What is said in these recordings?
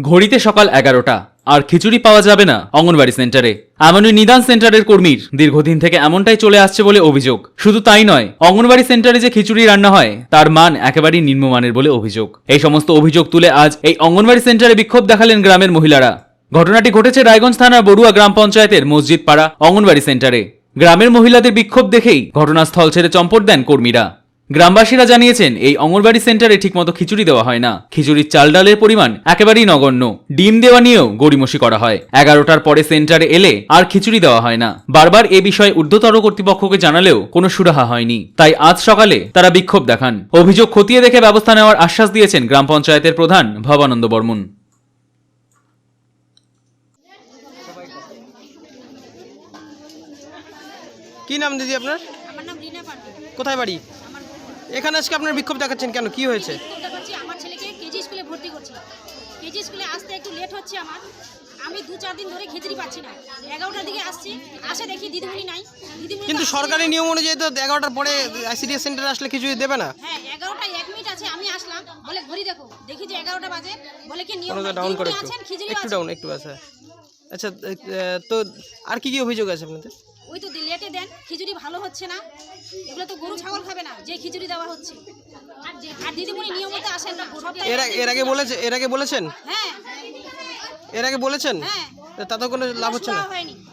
ঘড়িতে সকাল এগারোটা। আর খিচুড়ি পাওয়া যাবে না অঙ্গনবাড়ি সেন্টারে। এমনই নিদান সেন্টারের কর্মীর। দীর্ঘদিন থেকে এমনটাই চলে আসছে বলে অভিযোগ। শুধু তাই নয় অঙ্গনবাড়ি সেন্টারে যে খিচুড়ি রান্না হয়, তার মান একেবারেই নিম্নমানের বলে অভিযোগ। এই সমস্ত অভিযোগ তুলে আজ এই অঙ্গনবাড়ি সেন্টারে বিক্ষোভ দেখালেন গ্রামের মহিলারা। ঘটনাটি ঘটেছে রায়গঞ্জ থানার বড়ুয়া গ্রাম পঞ্চায়েতের মসজিদ পাড়া অঙ্গনবাড়ি সেন্টারে। গ্রামের মহিলাদের বিক্ষোভ দেখেই ঘটনাস্থল ছেড়ে চম্পট দেন কর্মীরা। গ্রামবাসীরা জানিয়েছেন এই অঙ্গনবাড়ি সেন্টারে ঠিকমতো খিচুড়ি দেওয়া হয় না। খিচুড়ির চাল ডালের পরিমাণ একেবারেই নগণ্য। ডিম দেওয়া নিয়েও গড়িমসি করা হয়। এগারোটার পরে সেন্টারে এলে আর খিচুড়ি দেওয়া হয় না। বারবার এ বিষয়ে ঊর্ধ্বতর কর্তৃপক্ষকে জানালেও কোনো সুরাহা হয়নি। তাই আজ সকালে তারা বিক্ষোভ দেখান। অভিযোগ খতিয়ে দেখে ব্যবস্থা নেওয়ার আশ্বাস দিয়েছেন গ্রাম পঞ্চায়েতের প্রধান ভবানন্দ বর্মন। কি নাম দিদি আপনার? আমার নাম রিনা পান্ডে। কোথায় বাড়ি? এখানে আজকে আপনার বিক্ষোভ দেখাচ্ছেন কেন? কি হয়েছে? আমার ছেলেকে কেজি স্কুলে ভর্তি করছি। কেজি স্কুলে আসতে একটু লেট হচ্ছে আমার। আমি দু চার দিন ধরে খিচুড়ি পাচ্ছি না। এগারোটার দিকে আসছি আসে দেখি দিদিমণি নাই। দিদিমণি কিন্তু তো সরকারি নিয়ম অনুযায়ী তো এগারোটার পরে আইসিডিএস সেন্টারে আসলে কিছুই দেবে না? হ্যাঁ এগারোটায় এক মিনিট আছে আমি আসলাম। বলে ঘড়ি দেখো। দেখি যে এগারোটা বাজে। বলে কি নিয়ম নাই। ডাউন করে দিদিমণি একটু আছেন? একটু আছে। ডাউন একটু আছে। আচ্ছা তো আর কি কি অভিযোগ আছে আপনাদের? ওই তো লেটে দেন খিচুড়ি ভালো হচ্ছে না। এগুলো তো গরু ছাগল খাবে না যে খিচুড়ি দেওয়া হচ্ছে। আর দিদিমণি নিয়মিত আসেন না এর আগে- বলেছে এর আগে বলেছেন? হ্যাঁ। এর আগে বলেছেন? হ্যাঁ। তাতে কোনো লাভ হচ্ছে না?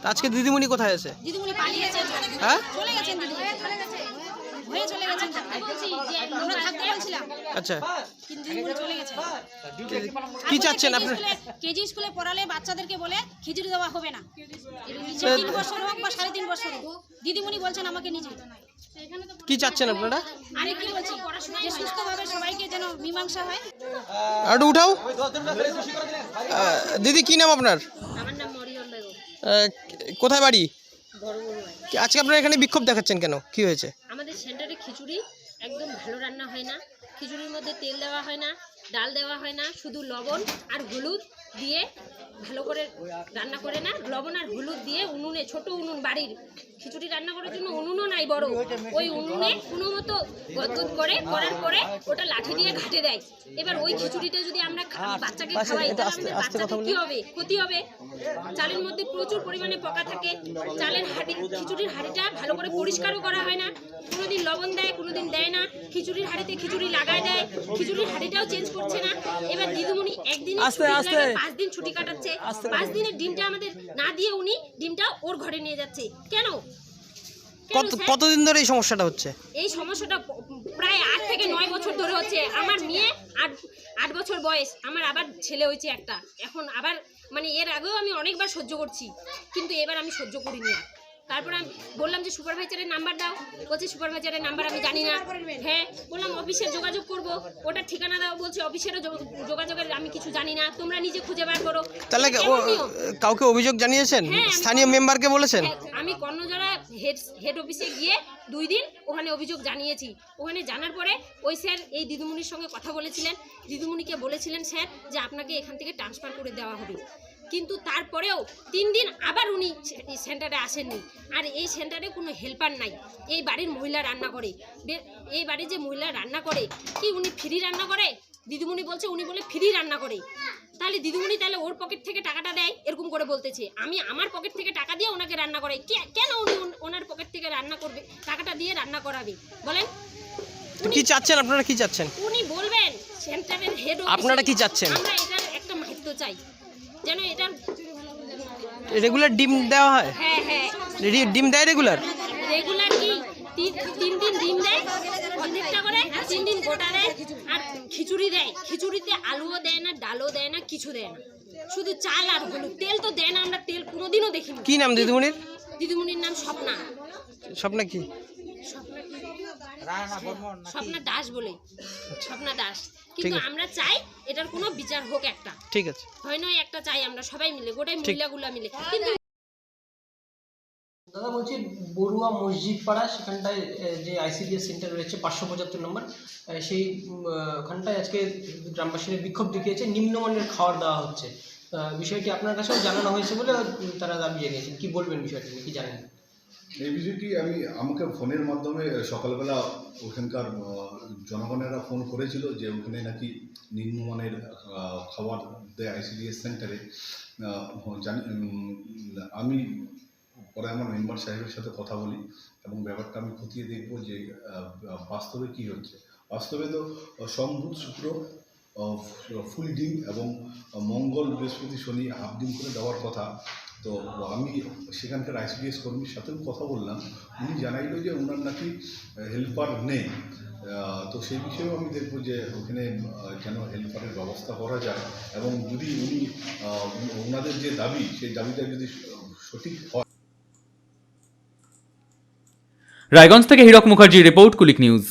আজকে দিদিমণি কোথায় আছে? দিদিমণি পালিয়ে গেছে হ্যাঁ? চলে গেছেন দিদিমণি। হয়ে চলে গেছেন আমরা থাকতে বলছিলাম আচ্ছা। কিন্তু দিদিমণি চলে গেছেন কি চাচ্ছেন আপনার? কেজি স্কুলে পড়ালে বাচ্চাদেরকে বলে খিচুড়ি দেওয়া হবে না। তিন বছর হোক বা সাড়ে তিন বছর হোক দিদিমণি বলছেন আমাকে নিজে। কি চাচ্ছেন আপনারা? আমি কি বলছি? যে সুস্থভাবে সবাইকে যেন মীমাংসা হয়। আর উঠাও। দিদি কি নাম আপনার? আমার নাম মরিয়ম বেগম। কোথায় বাড়ি? আজকে আপনারা এখানে বিক্ষোভ দেখাচ্ছেন কেন? কি হয়েছে? আমাদের সেন্টারে খিচুড়ি একদম ভালো রান্না হয় না। খিচুড়ির মধ্যে তেল দেওয়া হয় না। ডাল দেওয়া হয় না শুধু লবণ আর হলুদ দিয়ে ভালো করে রান্না করে না লবণ আর হলুদ দিয়ে উনুনে ছোট উনুন বাড়ির খিচুড়ি রান্না করার জন্য উনুনও নাই বড়। ওই উনুনে কোনো মতো গদগদ করে করার পরে ওটা লাঠি দিয়ে ঘাটে দেয়। এবার ওই খিচুড়িটা যদি আমরা খা- বাচ্চাকে খাওয়াই তাহলে আমাদের কি হবে? ক্ষতি হবে। চালের মধ্যে প্রচুর পরিমাণে পোকা থাকে। চালের হাঁড়ি খিচুড়ির হাঁড়িটা ভালো করে পরিষ্কারও করা হয় না। কোনোদিন লবণ দেয় কোনোদিন দেয় না। খিচুড়ির হাঁড়িতে খিচুড়ি লাগায় দেয়। খিচুড়ির হাঁড়িটাও চেঞ্জ করছে না। এবার দিদিমণি একদিন পাঁচ দিন ছুটি কাটাচ্ছে। পাঁচ দিনের ডিমটা আমাদের না দিয়ে উনি ডিমটা ওর ঘরে নিয়ে যাচ্ছে। কেন? কেন কত কতদিন ধরে এই সমস্যাটা হচ্ছে? এই সমস্যাটা প্রায় আট থেকে নয় বছর ধরে হচ্ছে। আমার মেয়ে আট আট বছর বয়স। আমার আবার ছেলে হয়েছে একটা। এখন আবার মানে এর আগেও আমি অনেকবার সহ্য করছি। কিন্তু এবার আমি সহ্য করিনি আর। তারপর আমি বললাম যে সুপারভাইজারের নাম্বার দাও। বলছে সুপারভাইজারের নাম্বার আমি জানি না। হ্যাঁ বললাম অফিসে যোগাযোগ করব। ওটা ঠিকানা দাও। বলছে অফিসেরও যোগাযোগের আমি কিছু জানি না। তোমরা নিজে খুঁজে বার করো। তাহলে? কাউকে অভিযোগ জানিয়েছেন? হ্যাঁ, স্থানীয় মেম্বারকে বলেছেন? হ্যাঁ, আমি কর্ণজোড়া হেড হেড অফিসে গিয়ে দুই দিন ওখানে অভিযোগ জানিয়েছি। ওখানে জানার পরে ওই স্যার এই দিদিমণির সঙ্গে কথা বলেছিলেন। দিদিমণিকে বলেছিলেন স্যার যে আপনাকে এখান থেকে ট্রান্সফার করে দেওয়া হবে। কিন্তু তারপরেও তিন দিন আবার উনি সেন্টারে আসেননি। আর এই সেন্টারে কোনো হেল্পার নাই। এই বাড়ির মহিলা রান্না করে। এই বাড়ির যে মহিলা রান্না করে কি উনি ফ্রি রান্না করে? দিদিমণি বলছে উনি বলে ফ্রি রান্না করে। তাহলে দিদিমণি তাহলে ওর পকেট থেকে টাকাটা দেয়? এরকম করে বলতেছে। আমি আমার পকেট থেকে টাকা দিয়ে ওনাকে রান্না করাই। কেন উনি ওনার পকেট থেকে রান্না করবে? টাকাটা দিয়ে রান্না করাবে? বলেন। কি চাচ্ছেন? আপনারা কি চাচ্ছেন? উনি বলবেন সেন্টারের হেড আপনারা কি চাচ্ছেন? আমরা এটার একটা মাহিত্য চাই। যেন এটার রেগুলার ডিম দেওয়া হয়? হ্যাঁ হ্যাঁ। ডিম দেয় রেগুলার রেগুলার কি? তিন দিন ডিম দেয় অর্ধেকটা করে তিন দিন গোটা দেয় আর খিচুড়ি দেয়। খিচুড়িতে আলুও দেয় না ডালও দেয় না কিছু দেয় না। শুধু চাল আর হলুদ। তেল তো দেয় না আমরা তেল কোনোদিনও দেখিনি। কি নাম দিদিমণির? দিদিমণির নাম স্বপ্না। স্বপ্না কি? স্বপ্না দাস বলে স্বপ্না দাস। কিন্তু আমরা চাই এটার কোনো বিচার হোক একটা। ঠিক আছে। হয় নয় একটা চাই আমরা সবাই মিলে গোটাই মহিলাগুলা মিলে। কিন্তু দাদা বলছি বড়ুয়া মসজিদ পাড়া সেখানটায় যে আইসিডিএস সেন্টার রয়েছে পাঁচশো পঁচাত্তর নম্বর সেই ওখানটায় আজকে গ্রামবাসীরা বিক্ষোভ দেখিয়েছে নিম্নমানের খাবার দেওয়া হচ্ছে। আহ, বিষয়টি আপনার কাছেও জানানো হয়েছে বলে তারা দাবি জানিয়েছেন। কি বলবেন বিষয়টি কি জানেন? এই বিষয়টি আমি আমাকে ফোনের মাধ্যমে সকালবেলা ওখানকার জনগণেরা ফোন করেছিল যে ওখানে নাকি নিম্নমানের খাবার দেয় আইসিডিএস সেন্টারে জানি আমি পরে আমার মেম্বার সাহেবের সাথে কথা বলি এবং ব্যাপারটা আমি খতিয়ে দেখব যে বাস্তবে কি হচ্ছে। বাস্তবে তো সোম, বুধ, শুক্র ফুল ডিম এবং মঙ্গল বৃহস্পতি, শনি, হাফ ডিম করে দেওয়ার কথা। তো আমি সেখানকার আইসিডিএস কর্মীর সাথেও কথা বললাম। উনি জানাইলো যে ওনার নাকি হেল্পার নেই। তো সেই বিষয়েও আমি দেখব যে ওখানে যেন হেল্পারের ব্যবস্থা করা যায়। এবং যদি উনি ওনাদের যে দাবি, সেই দাবিটা যদি সঠিক হয়। রায়গঞ্জ থেকে হীরক মুখার্জি রিপোর্ট, কুলিক নিউজ।